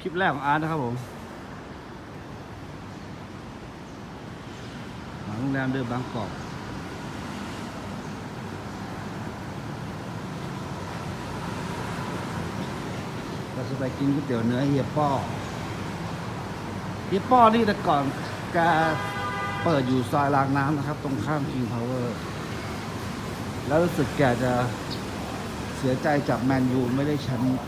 คลิปแรกของอาร์ตนะครับผมหลังโรงแรมเดิมบางกอกเราจะไปกินก๋วยเตี๋ยวเนื้อเฮียป้อเฮียป้อนี่แต่ก่อนแกเปิดอยู่ซอยรางน้ำนะครับ ตรงข้าม King Power แล้วรู้สึกแกจะเสียใจจากแมนยูไม่ได้แชมป์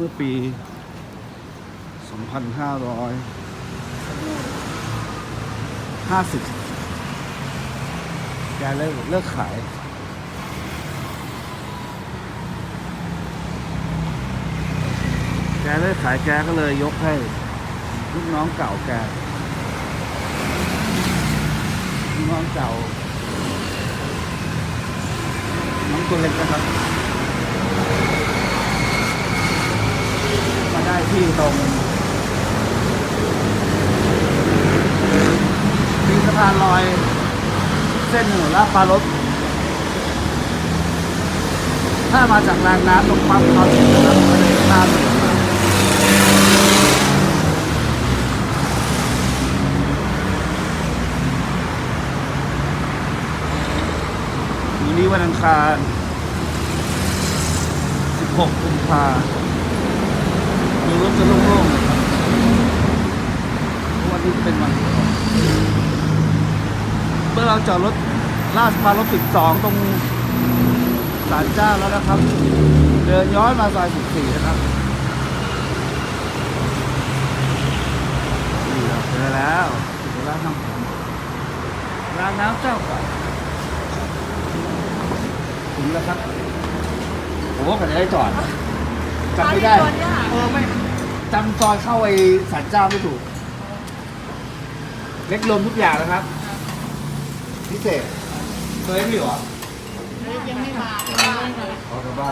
เมื่อปี 2550 แกเลิกเลิกขาย แกเลิกขายแกก็เลยยกให้ลูกน้องเก่าแกลูกน้องเก่า น้องตัวเล็กนะครับ มาได้ ที่ตรงมีสะพานลอย เส้นถนนลาดปลารบถ้ามาจากรางน้ำตรงปั๊มเขาถึงนะครับไม่ได้ข้ามวันนี้วันอังคาร 16 กุมภาพันธ์ ดูรถจะโล่งๆนะครับเพราะวันนี้เป็นวันของเมื่อเราจอดรถลาดมารถ12ตรงศาลเจ้าแล้วนะครับ เดินย้อนมาซอย14นะครับนี่ครับเจอแล้วเจอร้านน้ำผมร้านน้ำเจ้าเก่าถึงแล้วครับผมว่าผมจะได้จอดจำไม่ได้ตอนนี้ค่ะเออไม่ จำซอยเข้าไปสันเจ้าไม่ถูก เล็กรวมทุกอย่างนะครับ พิเศษเคยไม่เหรอ ยังไม่มา ขอกลับบ้าน